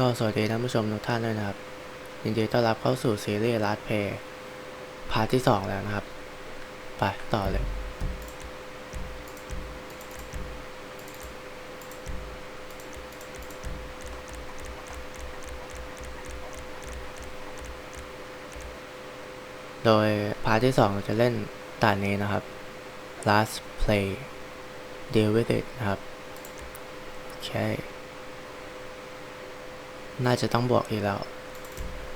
ก็สวัสดีท่านผู้ชมทุกท่านด้วยนะครับ ยินดีต้อนรับเข้าสู่ซีรีส์ Last Play พาร์ทที่ 2 แล้วนะครับ ไป ต่อเลย โดยพาร์ทที่2เราจะเล่นด่านนี้นะครับ last play deal with it นะครับ โอเค น่าจะต้องบวกอีกแล้ว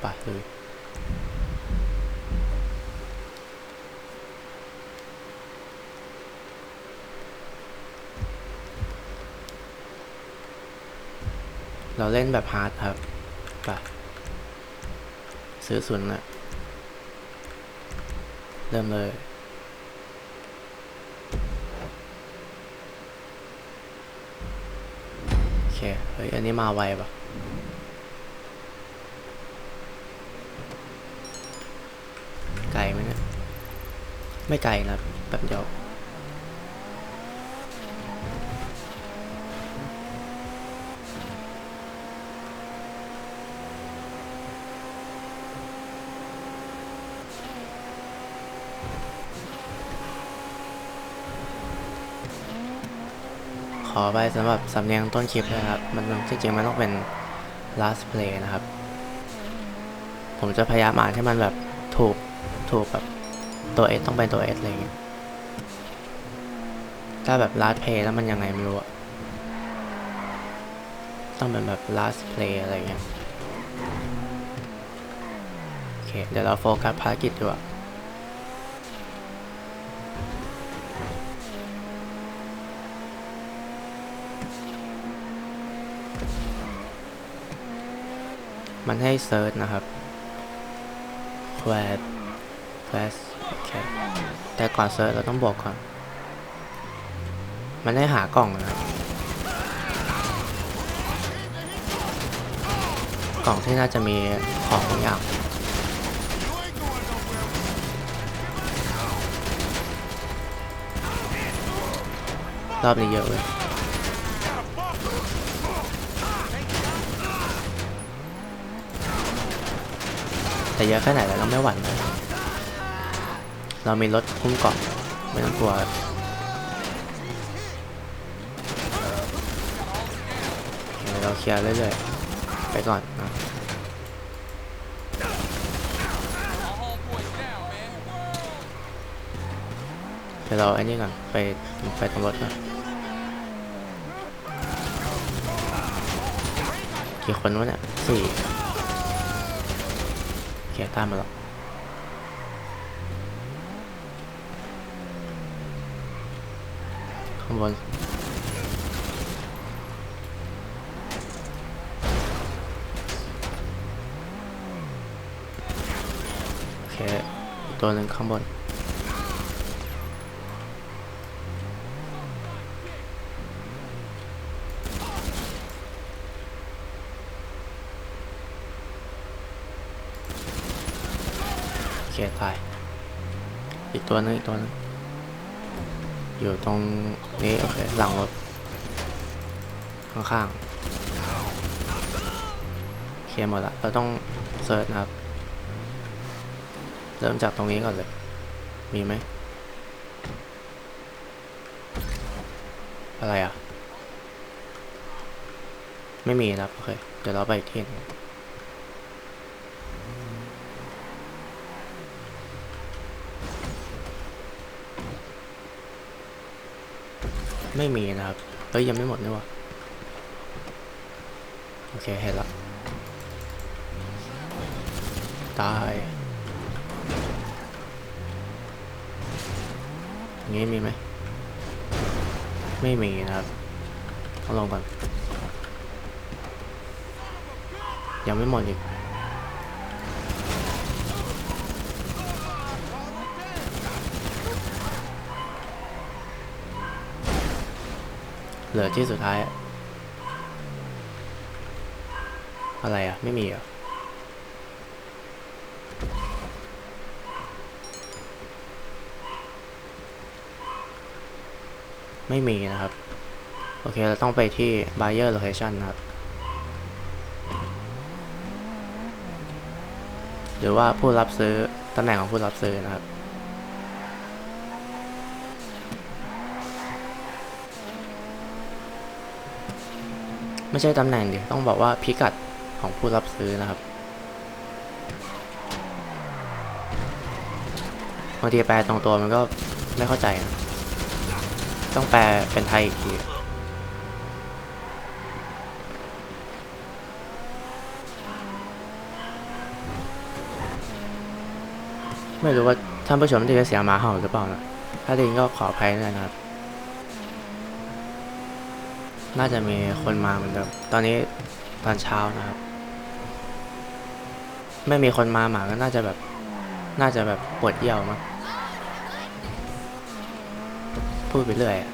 ไปเลยเราเล่นแบบฮาร์ดครับไปซื้อศูนย์นะเริ่มเลยโอเค เฮ้ย อันนี้มาไวปะ ไกลไหมเนี่ย ไม่ไกลนะแป๊บเดียวขอไปสำหรับสำเนียงต้นคลิปนะครับ มันที่จริงมันต้องเป็น last play นะครับ ผมจะพยายามอ่านให้มันแบบถูก ถูกแบบตัว S ต้องเป็นตัว S อะไรเงี้ยถ้าแบบ last play แล้วมันยังไงไม่รู้อะต้องเป็นแบบ last play อะไรเงี้ยโอเค เดี๋ยวเราโฟกัสภารกิจดีกว่ามันให้เซิร์ชนะครับ quad class โอเคแต่ก่อนเซิร์ชเราต้องบอกก่อน มันให้หากล่องนะกล่องที่น่าจะมีของบางอย่างรอบนี้เยอะเลยแต่เยอะแค่ไหนแล้วเราไม่หวั่นเลย เรามีรถคุ้มเกาะไม่ต้องกลัวเดี๋ยวเราเคลียร์เรื่อยๆไปก่อนนะเดี๋ยวเราไอ้นี่ก่อนไปไปตรงรถก่อนกี่คนวะเนี่ยสี่โอเคตามมาหรอก ข้างบนโอเคตัวหนึ่งข้างบนโอเคตายอีกตัวหนึงอีกตัวนึง อยู่ตรงนี้ โอเค หลังรถ ข้างๆเคลียร์หมดละเราต้องเซิร์ชนะครับ เริ่มจากตรงนี้ก่อนเลย มีไหม อะไรอะ ไม่มีนะครับ โอเค เดี๋ยวเราไปอีกที่หนึ่ง ไม่มีนะครับเฮ้ยยังไม่หมดนี่หวะโอเคเห็นล้วตายงี้มีไหมไม่มีนะครับต้องลองก่อนยังไม่หมดอีก เหลือที่สุดท้าย อะไรอะ ไม่มีอะไม่มีนะครับ โอเค เราต้องไปที่ buyer location นะครับ หรือว่าผู้รับซื้อตำแหน่งของผู้รับซื้อนะครับ ไม่ใช่ตำแหน่งดิต้องบอกว่าพิกัดของผู้รับซื้อนะครับบางทีแปลตรงตัวมันก็ไม่เข้าใจนะต้องแปลเป็นไทยอีกทีไม่รู้ว่าท่านผู้ชมได้ยินเสียงหมาเห่าหรือเปล่านะ ถ้าได้ยินก็ขออภัยด้วยนะครับ น่าจะมีคนมาเหมือนเดิมตอนนี้ตอนเช้านะครับ ไม่มีคนมาหมาก็น่าจะแบบ น่าจะแบบปวดเยี่ยวมั้งพูดไปเรื่อยอะ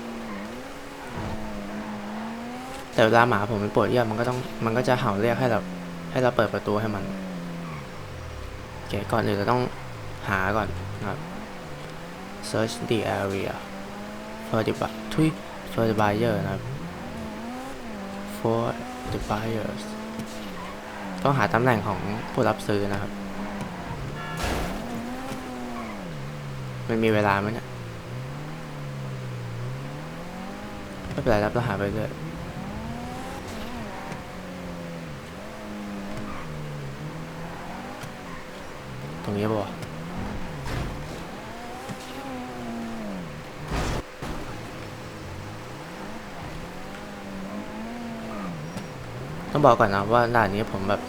แต่เวลาหมาผมมันปวดเยี่ยวมันก็ต้องมันก็จะเห่าเรียกให้เราให้เราเปิดประตูให้มันโอเคก่อนอื่นเราต้องหาก่อนนะครับ search the area for the bu- ทุย for the buyer นะครับ for the buyers ต้องหาตำแหน่งของผู้รับซื้อนะครับ มันมีเวลาไหมเนี่ยไม่เป็นไรรับรหาไปเรื่อยตรงนี้ป่ะ ต้องบอกก่อนนะว่าด่านนี้ผมแบบ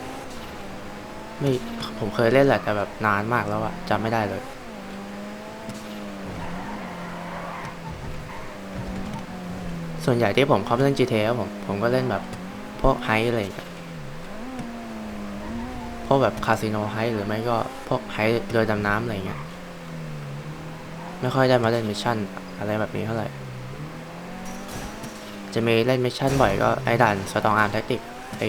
ไม่ผมเคยเล่นแหละแต่แบบนานมากแล้วอะจำไม่ได้เลยส่วนใหญ่ที่ผมเข้าเล่น GTA ผมผมก็เล่นแบบพวกไฮอะไรพวกแบบคาสิโนไฮหรือไม่ก็พวกไฮเรือดำน้ำอะไรเงี้ย ไม่ค่อยได้มาเล่นมิชชั่นอะไรแบบนี้เท่าไหร่ จะมีเล่นมิชชั่นบ่อยก็ไอ้ด่านสตองอาร์มแท็กติก ไอ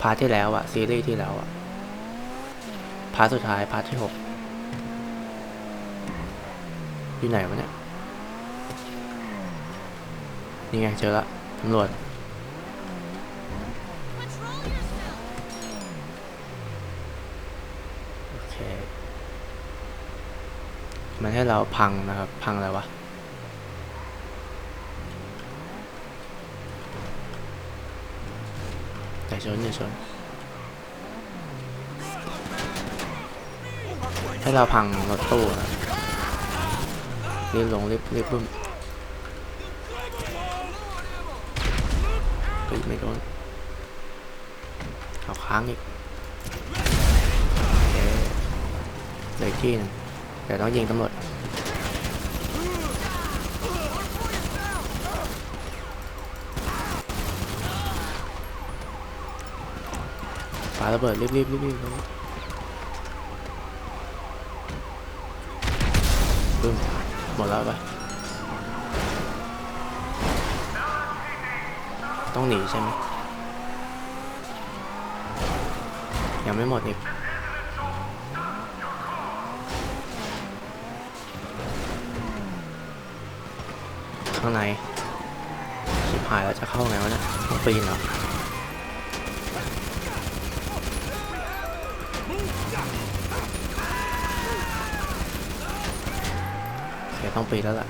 พาร์ทที่แล้วอะซีรีส์ที่แล้วอะพาร์ทสุดท้ายพาร์ทที่หกอยู่ไหนวะเนี่ย นี่ไงเจอละตำรวจโอเคมันให้เราพังนะครับ พังอะไรวะ อย่าชนอย่าชนให้เราพังรถตู้นะรีบลงรีบรีบบึ้มเฮ้ยไม่โดนเอาค้างอีกโอเคเลยที่นึงเดี๋ยวต้องยิงตำรวจปาระ เบิดรีบรีบรีบรีบลงปึ้มหมดแล้วไปต้องหนีใช่ไหมยังไม่หมดอีกข้างในชิบหายแล้วจะเข้าไงวะเนี่ยต้องปีนเหรอ ต้องปีแล้วล่ะ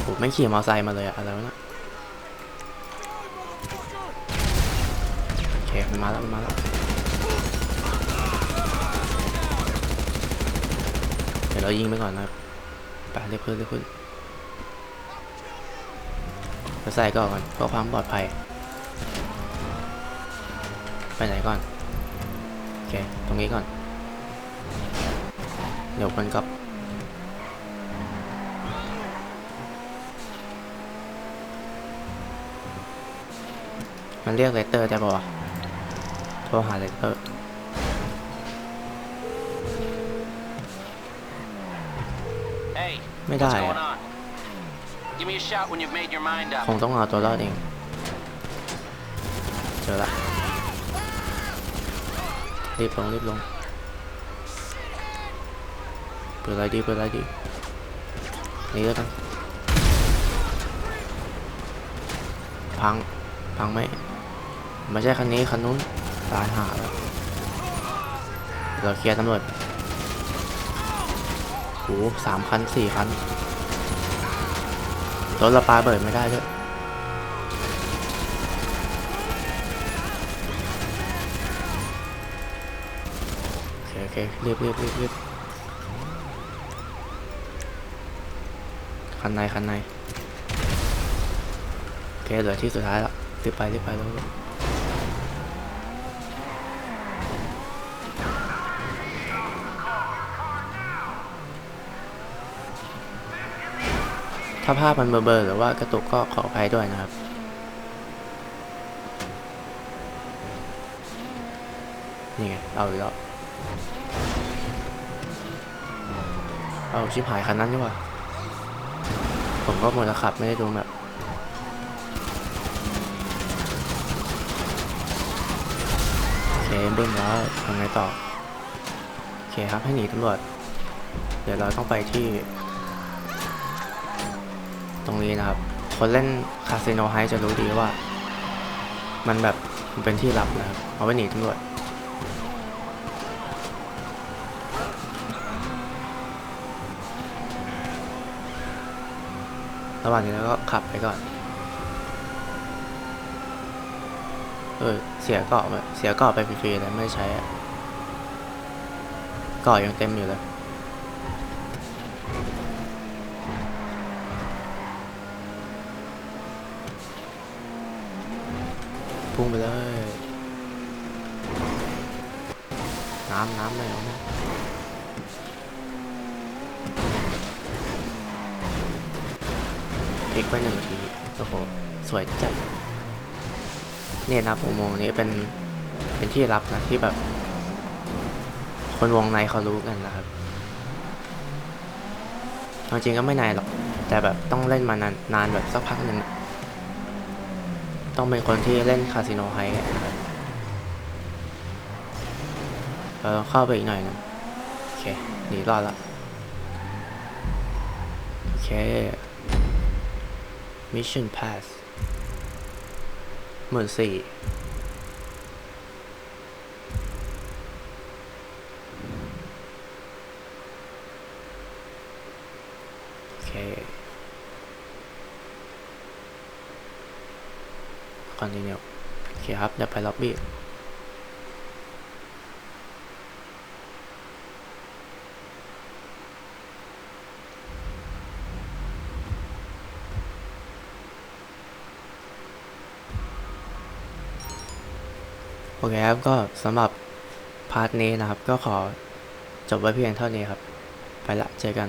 โหไม่ขี่มอเตอร์ไซค์มาเลยอะอะไรวะเนะโอเคมันมาแล้วมันมาแล้วเดี๋ยวเรายิงไปก่อนนะครับไปเรียบขึ้นเรียบขึ้นไปใส่ก่อนก่อนเพื่อความปลอดภัย ไปไหนก่อน เคตรงนี้ก่อน เดี๋ยวมันกลับมันเรียกเลตเตอร์ได้ป่าวะโทรหาเลตเตอร์ Hey, ไม่ได้ what's อะ going on? Give me a shout when you've made your mind ค up. งต้องเอาตัวรอดเอง เจอละ รีบลงรีบลง เปิดอะไรดีเปิดอะไรดีนี่แล้วกันพังพังไหมไม่ใช่คันนี้คันนู้นตายหาแล้วเราเคลียร์ตำรวจโอ้สามคันสี่คันรถราปาเบิดไม่ได้ด้วย เคเรีบรีบรีบรีบคันในคันในโอเคเหลือที่สุดท้ายแล้วรีบไปรีบไปแล้วถ้าภาพมันเบลอๆหรือว่ากระตุกก็ขออภัยด้วยนะครับนี่ไงเอาอีกแล้ว เอาชิบหายคันนั้นดีกว่า ผมก็หมดแล้วขับไม่ได้ดูแบบโอเคบึ้มแล้วทำไงต่อ โอเคครับให้หนีตำรวจ เดี๋ยวเราต้องไปที่ ตรงนี้นะครับ คนเล่นคาสิโนไฮจะรู้ดีว่า มันแบบมันเป็นที่ลับนะครับ เอาไว้หนีตำรวจ ระหว่างนี้เราก็ขับไปก่อน เออ เสียเกาะไปเสียเกาะไปฟรีๆเลยไม่ใช้อะเกาะยังเต็มอยู่เลยพุ่งไปเลย น้ำน้ำเลย เอาไหมพลิกไปหนึ่งทีโอ้โหสวยจัดเนี่ยนะอุโมงค์นี้เป็นเป็นที่ลับนะที่แบบ คนวงในเขารู้กันนะครับเอาจริงก็ไม่นานหรอก แต่แบบต้องเล่นมานานนานแบบสักพักหนึ่งต้องเป็นคนที่เล่นคาสิโนไฮนะครับเราเข้าไปอีกหน่อยนึงโอเคหนีรอดละโอเค Mission Pass หมื่นสี่โอเค continue โอเคครับ เดี๋ยวไปล็อบบี้ โอเคครับก็สำหรับพาร์ทนี้นะครับ ก็ขอจบไว้เพียงเท่านี้ครับ ไปละเจอกัน